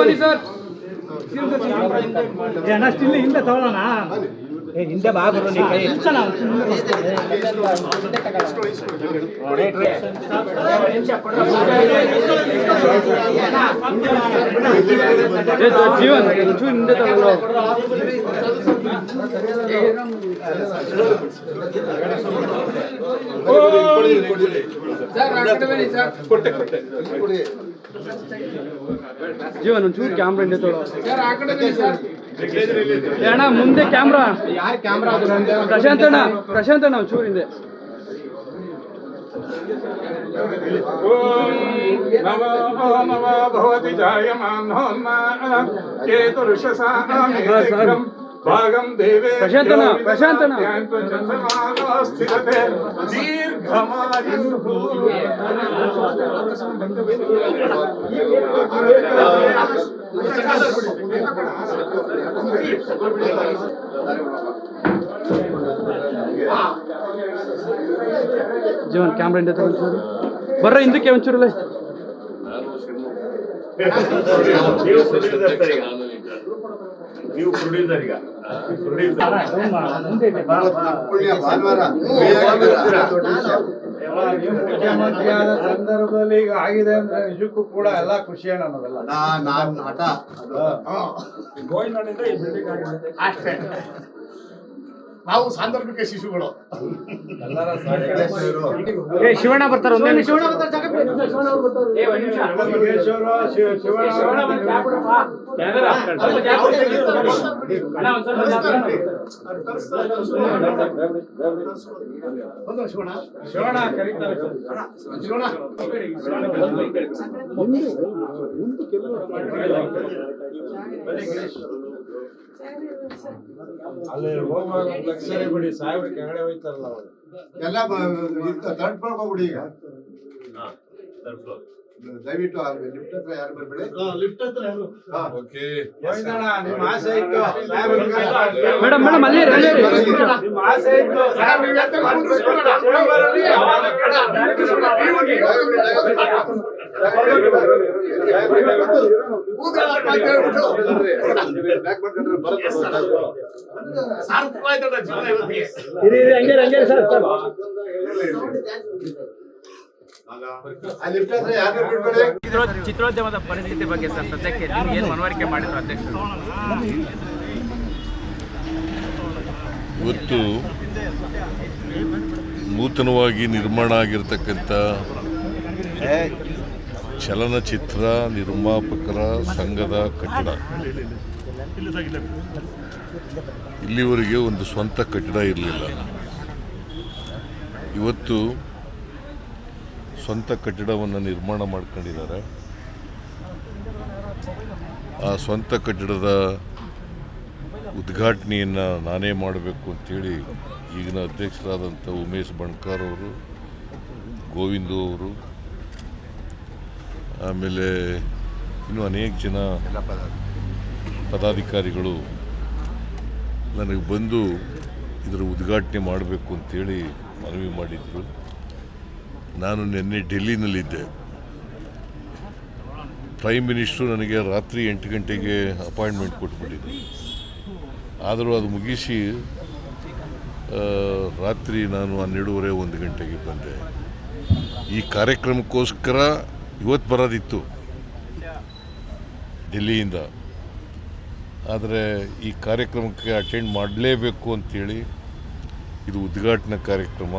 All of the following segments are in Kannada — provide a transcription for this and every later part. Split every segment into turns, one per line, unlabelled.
ಬನ್ನಿ
ಸರ್.
ಹಿಂದೆ ತಗೊಳ್ಳೋಣ.
ಹಿಂದೆ
ಜೀವನ್ ಒಂಚೂರು ಹಿಂದೆ ತಗೊಳ್ಳೋ ಜೀವನ್ ಒಂಚೂರು ಕ್ಯಾಮ್ರಾ ಹಿಂದೆ ತಗೊಳ್ಳೋ ಅಣ್ಣ ಮುಂದೆ ಕ್ಯಾಮ್ರಾ.
ಯಾರ ಕ್ಯಾಮ್ರಾ
ಪ್ರಶಾಂತ್ ಅಣ್ಣ ಪ್ರಶಾಂತ್ ಅಣ್ಣ
ಚೂರಿಂದೆ ಭವತಿ ಜಾಯಮಾನೋನ್ಮ ಚೇತುರುಷಸಾ ಭಾಗಂ
ದೇವೇ ಪ್ರಶಾಂತನ
ಪ್ರಶಾಂತನ. ಸ್ಥಿರತೆ
ಜೀವನ್ ಕ್ಯಾಮ್ರಾ ಇಂಡಿಯಾ ತಗೊಂಡು ಬರ್ರ ಹಿಂದಕ್ಕೆ ಒಂಚೂರಲ್ಲ ನಾನು
ನೀವು ಪ್ರೊಡ್ಯೂಸರ್ ಈಗ. ಪ್ರೊಡ್ಯೂಸರ್
ಮುಖ್ಯಮಂತ್ರಿಯಾದ ಸಂದರ್ಭದಲ್ಲಿ ಈಗ ಆಗಿದೆ ಅಂದ್ರೆ ನಿಜಕ್ಕೂ ಕೂಡ ಎಲ್ಲ ಖುಷಿ ನಮಗೆಲ್ಲ
ನಾನು ಹಠ
ಅಷ್ಟೇ.
ನಾವು ಸಾಂದರ್ಭಿಕ ಶಿಶುಗಳು.
ಎಲ್ಲರ ಸಹಕಾರ
ಏ ಶಿವಣ್ಣ ಬರ್ತಾರ
ಶಿವಣ್ಣ ಅಲ್ಲಿ ಹೋಗುವಾಗ ಲಕ್ಷರಿ ಬಿಡಿ ಸಾಹೇಬ್ರ ಕೆಳಗಡೆ ಹೋಯ್ತಾರಲ್ಲ ಅವರು.
ಎಲ್ಲ ಥರ್ಡ್ ಫ್ಲೋರ್ ಹೋಗ್ಬಿಡಿ ಈಗ. ದಯವಿಟ್ಟು ಲಿಫ್ಟ್ ಹತ್ರ ಯಾರು ಬರ್ಬೇಡಿ. ಲಿಫ್ಟ್ ಹತ್ರ ಯಾರು?
ಹೋಯ್ತಣ್ಣ ನಿಮ್ಮ ಆಸೆ ಇತ್ತು.
ಮೇಡಮ್ ಮೇಡಮ್ ಅಲ್ಲಿ.
ನಿಮ್ಮ ಆಸೆ ಇತ್ತು. ಸಾಹೇಬ್ರ
ಚಿತ್ರೋದ್ಯಮದ ಪರಿಸ್ಥಿತಿ ಬಗ್ಗೆ ಸರ್ ಸದ್ಯಕ್ಕೆ ನೀವು ಏನು ಮನವರಿಕೆ ಮಾಡಿದ್ರು ಅಧ್ಯಕ್ಷರು?
ಇವತ್ತು ನೂತನವಾಗಿ ನಿರ್ಮಾಣ ಆಗಿರ್ತಕ್ಕಂಥ ಚಲನಚಿತ್ರ ನಿರ್ಮಾಪಕರ ಸಂಘದ ಕಟ್ಟಡ. ಇಲ್ಲಿವರೆಗೆ ಒಂದು ಸ್ವಂತ ಕಟ್ಟಡ ಇರಲಿಲ್ಲ. ಇವತ್ತು ಸ್ವಂತ ಕಟ್ಟಡವನ್ನು ನಿರ್ಮಾಣ ಮಾಡ್ಕೊಂಡಿದ್ದಾರೆ. ಆ ಸ್ವಂತ ಕಟ್ಟಡದ ಉದ್ಘಾಟನೆಯನ್ನು ನಾನೇ ಮಾಡಬೇಕು ಅಂತೇಳಿ ಈಗಿನ ಅಧ್ಯಕ್ಷರಾದಂಥ ಉಮೇಶ್ ಬಣ್ಕಾರ್ ಅವರು, ಗೋವಿಂದು ಅವರು ಆಮೇಲೆ, ಇನ್ನೂ ಅನೇಕ ಜನ ಪದಾಧಿಕಾರಿಗಳು ನನಗೆ ಬಂದು ಇದರ ಉದ್ಘಾಟನೆ ಮಾಡಬೇಕು ಅಂತೇಳಿ ಮನವಿ ಮಾಡಿದ್ರು. ನಾನು ನಿನ್ನೆ ಡೆಲ್ಲಿನಲ್ಲಿದ್ದೆ. ಪ್ರೈಮ್ ಮಿನಿಸ್ಟ್ರು ನನಗೆ ರಾತ್ರಿ ಎಂಟು ಗಂಟೆಗೆ ಅಪಾಯಿಂಟ್ಮೆಂಟ್ ಕೊಟ್ಬಿಟ್ಟಿದ್ದೆ ಆದರೂ ಅದು ಮುಗಿಸಿ ರಾತ್ರಿ ನಾನು ಹನ್ನೆರಡೂವರೆ ಒಂದು ಗಂಟೆಗೆ ಬಂದೆ. ಈ ಕಾರ್ಯಕ್ರಮಕ್ಕೋಸ್ಕರ ಇವತ್ತು ಬರೋದಿತ್ತು ಡೆಲ್ಲಿಯಿಂದ ಆದರೆ ಈ ಕಾರ್ಯಕ್ರಮಕ್ಕೆ ಅಟೆಂಡ್ ಮಾಡಲೇಬೇಕು ಅಂತೇಳಿ ಇದು ಉದ್ಘಾಟನಾ ಕಾರ್ಯಕ್ರಮ.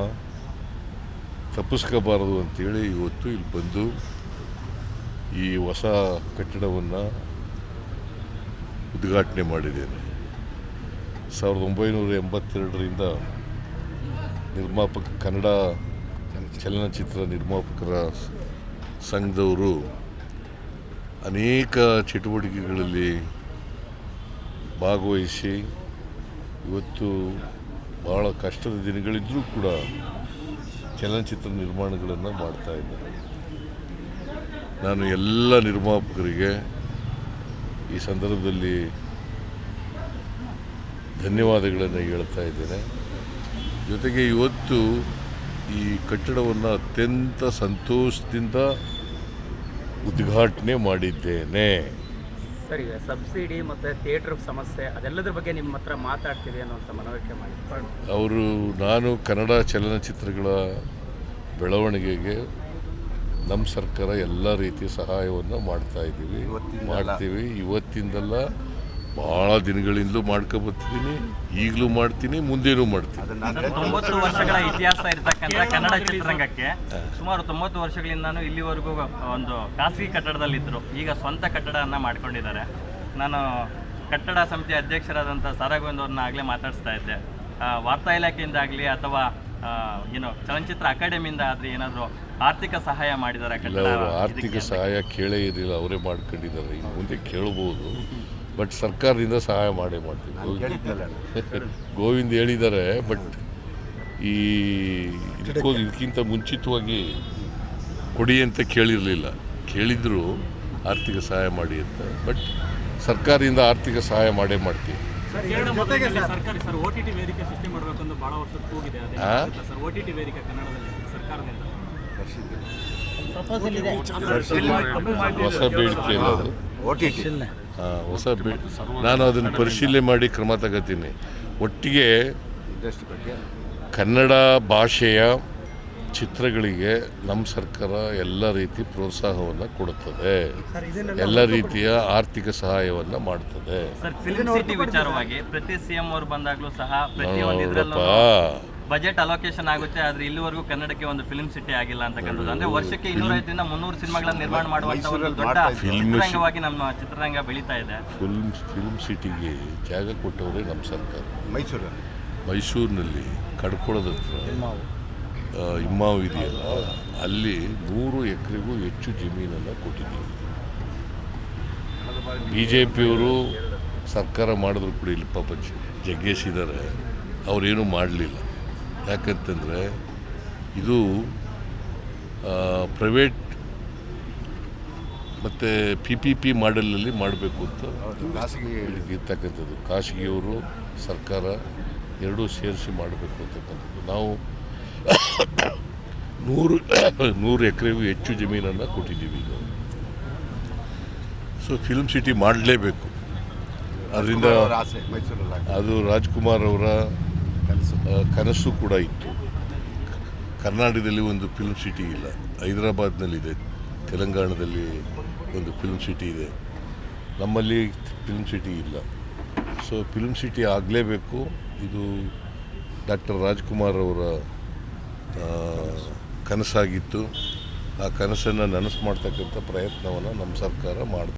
ತಪ್ಪಿಸ್ಕೋಬಾರದು ಅಂತೇಳಿ ಇವತ್ತು ಇಲ್ಲಿ ಬಂದು ಈ ಹೊಸ ಕಟ್ಟಡವನ್ನು ಉದ್ಘಾಟನೆ ಮಾಡಿದ್ದೇನೆ. ಸಾವಿರದ ಒಂಬೈನೂರ ಎಂಬತ್ತೆರಡರಿಂದ ನಿರ್ಮಾಪಕ ಕನ್ನಡ ಚಲನಚಿತ್ರ ನಿರ್ಮಾಪಕರ ಸಂಘದವರು ಅನೇಕ ಚಟುವಟಿಕೆಗಳಲ್ಲಿ ಭಾಗವಹಿಸಿ ಇವತ್ತು ಭಾಳ ಕಷ್ಟದ ದಿನಗಳಿದ್ದರೂ ಕೂಡ ಚಲನಚಿತ್ರ ನಿರ್ಮಾಣಗಳನ್ನು ಮಾಡ್ತಾ ಇದ್ದಾರೆ. ನಾನು ಎಲ್ಲ ನಿರ್ಮಾಪಕರಿಗೆ ಈ ಸಂದರ್ಭದಲ್ಲಿ ಧನ್ಯವಾದಗಳನ್ನು ಹೇಳ್ತಾ ಇದ್ದೇನೆ. ಜೊತೆಗೆ ಇವತ್ತು ಈ ಕಟ್ಟಡವನ್ನು ಅತ್ಯಂತ ಸಂತೋಷದಿಂದ ಉದ್ಘಾಟನೆ ಮಾಡಿದ್ದೇನೆ.
ಸರಿ ಈಗ ಸಬ್ಸಿಡಿ ಮತ್ತು ಥಿಯೇಟ್ರ್ ಸಮಸ್ಯೆ ಅದೆಲ್ಲದರ ಬಗ್ಗೆ ನಿಮ್ಮ ಹತ್ರ ಮಾತಾಡ್ತೀವಿ ಅನ್ನೋಂಥ ಮನವರಿಕೆ ಮಾಡಿ.
ಅವರು ನಾನು ಕನ್ನಡ ಚಲನಚಿತ್ರಗಳ ಬೆಳವಣಿಗೆಗೆ ನಮ್ಮ ಸರ್ಕಾರ ಎಲ್ಲ ರೀತಿಯ ಸಹಾಯವನ್ನು ಮಾಡ್ತಾ ಇದ್ದೀವಿ. ಮಾಡ್ತೀವಿ. ಇವತ್ತಿಂದಲ್ಲ ಭಾಳ ದಿನಗಳಿಂದಲೂ ಮಾಡ್ಕೊಬರ್ತಿದ್ದೀನಿ ಈಗಲೂ ಮಾಡ್ತೀನಿ ಮುಂದೇನೂ ಮಾಡ್ತೀನಿ.
ತೊಂಬತ್ತು ವರ್ಷಗಳ ಇತಿಹಾಸ ಇರತಕ್ಕಂಥ ಕನ್ನಡ ಚಿತ್ರರಂಗಕ್ಕೆ ಸುಮಾರು ತೊಂಬತ್ತು ವರ್ಷಗಳಿಂದಾನು ಇಲ್ಲಿವರೆಗೂ ಒಂದು ಖಾಸಗಿ ಕಟ್ಟಡದಲ್ಲಿದ್ದರು ಈಗ ಸ್ವಂತ ಕಟ್ಟಡವನ್ನು ಮಾಡ್ಕೊಂಡಿದ್ದಾರೆ. ನಾನು ಕಟ್ಟಡ ಸಮಿತಿ ಅಧ್ಯಕ್ಷರಾದಂಥ ಸಾರಾ ಗೋವಿಂದ್ ಅವ್ರನ್ನ ಆಗಲೇ ಮಾತಾಡಿಸ್ತಾ ಇದ್ದೆ. ಆ, ವಾರ್ತಾ ಇಲಾಖೆಯಿಂದ ಆಗಲಿ ಅಥವಾ ಏನೋ ಚಲನಚಿತ್ರ ಅಕಾಡೆಮಿಯಿಂದ ಆದರೆ ಏನಾದರೂ ಆರ್ಥಿಕ ಸಹಾಯ ಮಾಡಿದ್ದಾರೆ
ಆರ್ಥಿಕ ಸಹಾಯ ಕೇಳೇ ಇರಲಿಲ್ಲ ಅವರೇ ಮಾಡ್ಕೊಂಡಿದ್ದಾರೆ. ಇನ್ನು ಮುಂದೆ ಕೇಳ್ಬೋದು. ಬಟ್ ಸರ್ಕಾರದಿಂದ ಸಹಾಯ ಮಾಡೇ ಮಾಡ್ತೀವಿ ಗೋವಿಂದ್- ಗೋವಿಂದ್ ಹೇಳಿದ್ದಾರೆ ಬಟ್ ಈ ಇದಕ್ಕೂ ಇದಕ್ಕಿಂತ ಮುಂಚಿತವಾಗಿ ಕೊಡಿ ಅಂತ ಕೇಳಿರಲಿಲ್ಲ. ಕೇಳಿದ್ರು ಆರ್ಥಿಕ ಸಹಾಯ ಮಾಡಿ ಅಂತ ಬಟ್ ಸರ್ಕಾರದಿಂದ ಆರ್ಥಿಕ ಸಹಾಯ ಮಾಡೇ ಮಾಡ್ತೀವಿ ಹೊಸ ಬೇಡಿಕೆ ಇಲ್ಲ ಅದು ಹಾ, ಹೊಸ ಬೇ ನಾನು ಅದನ್ನು ಪರಿಶೀಲನೆ ಮಾಡಿ ಕ್ರಮ ತಗೋತೀನಿ. ಒಟ್ಟಿಗೆ ಕನ್ನಡ ಭಾಷೆಯ ಚಿತ್ರಗಳಿಗೆ ನಮ್ಮ ಸರ್ಕಾರ ಎಲ್ಲ ರೀತಿ ಪ್ರೋತ್ಸಾಹವನ್ನು ಕೊಡುತ್ತದೆ. ಎಲ್ಲ ರೀತಿಯ ಆರ್ಥಿಕ ಸಹಾಯವನ್ನು ಮಾಡ್ತದೆ. ನೋಡಪ್ಪ
ಬಜೆಟ್ ಅಲೋಕೇಶನ್ ಆಗುತ್ತೆ ಆದ್ರೆ ಇಲ್ಲಿವರೆಗೂ ಕನ್ನಡಕ್ಕೆ ಒಂದು ಫಿಲ್ಮ್ ಸಿಟಿ ಆಗಿಲ್ಲ ಅಂತಕ್ಕಂಥದ್ದು ಅಂದ್ರೆ ವರ್ಷಕ್ಕೆ ಇನ್ನೂರೈದರಿಂದ ಮುನ್ನೂರು ಸಿನಿಮಾಗಳನ್ನ ನಿರ್ಮಾಣ ಮಾಡುವಂತ ಒಂದು ದೊಡ್ಡ ಚಿತ್ರರಂಗವಾಗಿ ನಮ್ಮ ಚಿತ್ರರಂಗ ಬೆಳೀತಾ ಇದೆ.
ಫಿಲ್ಮ್ ಫಿಲ್ಮ್ ಸಿಟಿಗೆ ಜಾಗ ಕೊಟ್ಟವರೇ ನಮ್ಮ ಸರ್ಕಾರ.
ಮೈಸೂರಲ್ಲಿ?
ಮೈಸೂರಿನಲ್ಲಿ ಕಡ್ಕೊಳದ ಹತ್ರ ಇಮ್ಮಾವು ಇದೆಯಲ್ಲ ಅಲ್ಲಿ ನೂರು ಎಕರೆಗೂ ಹೆಚ್ಚು ಜಮೀನನ್ನು ಕೊಟ್ಟಿದ್ದೀವಿ. ಬಿ ಜೆ ಪಿಯವರು ಸರ್ಕಾರ ಮಾಡಿದ್ರು ಕೂಡ ಇಲ್ಲಿ ಪಾಪ ಜಗ್ಗೇಶ್ ಇದ್ದಾರೆ ಅವರೇನು ಮಾಡಲಿಲ್ಲ. ಯಾಕಂತಂದರೆ ಇದು ಪ್ರೈವೇಟ್ ಮತ್ತು ಪಿ ಪಿ ಪಿ ಮಾಡೆಲಲ್ಲಿ ಮಾಡಬೇಕು ಅಂತ
ಖಾಸಗಿ
ಇರ್ತಕ್ಕಂಥದ್ದು. ಖಾಸಗಿಯವರು ಸರ್ಕಾರ ಎರಡೂ ಸೇರಿಸಿ ಮಾಡಬೇಕು ಅಂತಕ್ಕಂಥದ್ದು. ನಾವು ನೂರು ನೂರು ಎಕರೆಗೂ ಹೆಚ್ಚು ಜಮೀನನ್ನು ಕೊಟ್ಟಿದ್ದೀವಿ ಈಗ. ಸೊ ಫಿಲ್ಮ್ ಸಿಟಿ ಮಾಡಲೇಬೇಕು. ಅದರಿಂದ ಅದು ರಾಜ್ಕುಮಾರ್ ಅವರ ಕನಸು. ಕೂಡ ಇತ್ತು. ಕರ್ನಾಟಕದಲ್ಲಿ ಒಂದು ಫಿಲ್ಮ್ ಸಿಟಿ ಇಲ್ಲ. ಹೈದರಾಬಾದ್ನಲ್ಲಿದೆ. ತೆಲಂಗಾಣದಲ್ಲಿ ಒಂದು ಫಿಲ್ಮ್ ಸಿಟಿ ಇದೆ. ನಮ್ಮಲ್ಲಿ ಫಿಲ್ಮ್ ಸಿಟಿ ಇಲ್ಲ. ಸೊ ಫಿಲ್ಮ್ ಸಿಟಿ ಆಗಲೇಬೇಕು. ಇದು ಡಾಕ್ಟರ್ ರಾಜ್ಕುಮಾರ್ ಅವರ ಕನಸಾಗಿತ್ತು. ಆ ಕನಸನ್ನು ನನಸು ಮಾಡ್ತಕ್ಕಂಥ ಪ್ರಯತ್ನವನ್ನು ನಮ್ಮ ಸರ್ಕಾರ ಮಾಡ್ತಾ